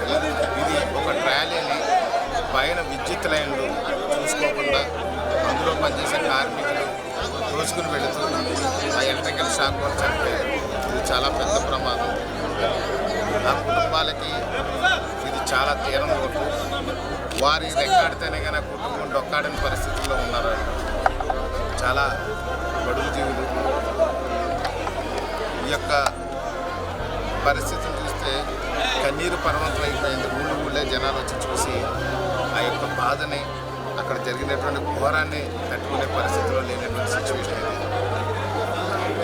ఇది ఒక ట్రాలీని పైన విద్యుత్ లైన్లు చూసుకోకుండా అందులో పనిచేసే కార్మికులు దోచుకుని వెళుతూ ఆ ఎలక్ట్రికల్ షాక్ వల్ల చనిపోయారు. ఇది చాలా పెద్ద ప్రమాదం. ఆ కుటుంబాలకి ఇది చాలా తీరం లోటు. వారి రెక్కాడితేనే కానీ కుటుంబం డొక్కాడని పరిస్థితుల్లో ఉన్నారు చాలా బడుగు జీవులు. ఈ యొక్క పరిస్థితిని చూస్తే కన్నీరు పర్వంతం అయిపోయింది ఊళ్ళు ఊళ్ళే జనాలు వచ్చి చూసి ఆ యొక్క బాధని అక్కడ జరిగినటువంటి ఘోరాన్ని తట్టుకునే పరిస్థితిలో లేనటువంటి సిచ్యువేషన్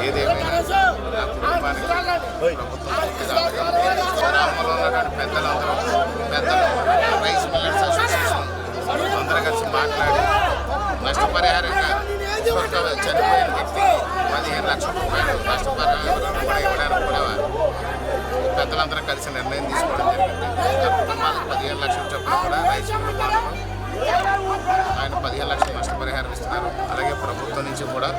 ఇది. ఏదేమైనా ఆ కుటుంబానికి గ్రామంలో ఉన్నటువంటి పెద్దలందరూ పెద్దలు రైస్ మిల్లెట్స్ అసోసియేషన్ అందరూ కలిసి మాట్లాడి నష్టపరిహారంగా చనిపోయిన వ్యక్తి పదిహేను లక్షల రూపాయలు నష్టపరిహారం కూడా ఇవ్వడానికి కూడా పెద్దలందరూ కలిసి నిర్ణయం తీసుకోవడం జరిగింది. కుటుంబాలకు పదిహేను లక్షల చొప్పున కూడా రైతు ఆయన పదిహేను లక్షలు నష్టపరిహారం ఇస్తున్నారు. అలాగే ప్రభుత్వం నుంచి కూడా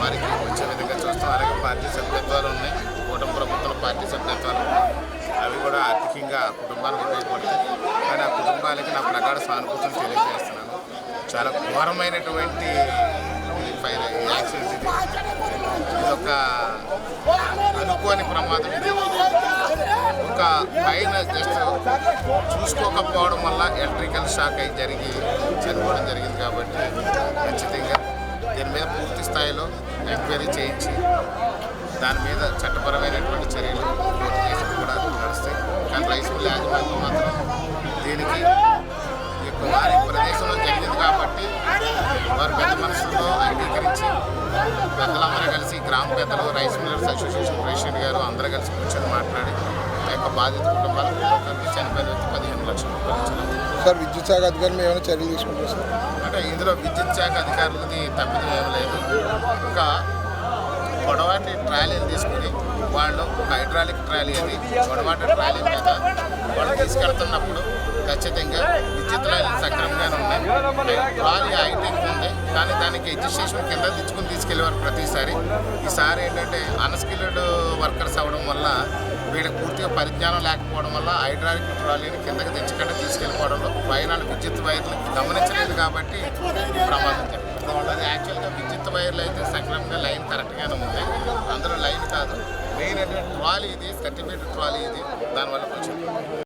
వారికి వచ్చే విధంగా చూస్తాం. అలాగే పార్టీ సభ్యత్వాలు ఉన్నాయి. కూటమి ప్రభుత్వం పార్టీ సభ్యత్వాలు ఉన్నాయి. అవి కూడా ఆర్థికంగా కుటుంబాలకు ఉపయోగపడతాయి. కానీ ఆ కుటుంబాలకి నా ప్రగాఢ సానుభూతిని తెలియజేస్తున్నాను. చాలా ఘోరమైనటువంటి ఫైర్ యాక్సిడెంట్ ఇది. ఇది ఒక అనుకోని ప్రమాదం యొక్క ఒక పైన జస్ట్ చూసుకోకపోవడం వల్ల ఎలక్ట్రికల్ షాక్ అయి జరిగి చనిపోవడం జరిగింది కాబట్టి ఖచ్చితంగా దీని మీద పూర్తి స్థాయిలో ఎంక్వైరీ చేయించి దాని మీద చట్టపరమైనటువంటి చర్యలు కేసులు కూడా నడుస్తాయి కానీ రైస్ మిల్ యాజమాన్యం మాత్రం దీనికి ఎక్కువ వారి ప్రదేశంలో జరిగింది కాబట్టి వారు పెద్ద మనసులో అంగీకరించి పెద్దలందరూ కలిసి గ్రామ పెద్దలు రైస్ మిల్లర్స్ అసోసియేషన్ ప్రెసిడెంట్ గారు అందరూ కలిసి కూర్చొని మాట్లాడి యొక్క బాధిత కుటుంబాలకు చనిపోయిన వ్యక్తి పదిహేను లక్షల రూపాయలు సార్ విద్యుత్ శాఖ అధికారులు ఏమైనా చర్యలు తీసుకుంటారు సార్? అంటే ఇందులో విద్యుత్ శాఖ అధికారులది తప్పిదం ఏం లేదు. ఒక పొడవాటి ట్రాలీని తీసుకుని వాళ్ళు ఒక హైడ్రాలిక్ ట్రాలీ అది పొడవాటి ట్రాలీ మీద వాళ్ళు తీసుకెళ్తున్నప్పుడు ఖచ్చితంగా విద్యుత్ లైన్లు సక్రమంగానే ఉన్నాయి. ట్రాలీ హైటెక్ ఉంది? కానీ దానికి ఎడ్యుకేషన్ కింద తెచ్చుకుని తీసుకెళ్ళేవారు ప్రతిసారి. ఈసారి ఏంటంటే అన్స్కిల్డ్ వర్కర్స్ అవ్వడం వల్ల వీళ్ళకి పూర్తిగా పరిజ్ఞానం లేకపోవడం వల్ల హైడ్రాలిక్ ట్రాలీని కిందకి తెచ్చకుండా తీసుకెళ్ళిపోవడంలో పైన విద్యుత్ వైర్లు గమనించలేదు కాబట్టి ఈ ప్రమాదం జరిగింది అది యాక్చువల్గా విద్యుత్ వైర్లు అయితే సక్రమంగా లైన్ కరెక్ట్గానే ఉంది. అందులో లైన్ కాదు. మెయిన్ ఏంటంటే ట్రాలీ ఇది సర్టిఫికేట్ ట్రాలీ ఇది. దానివల్ల కొంచెం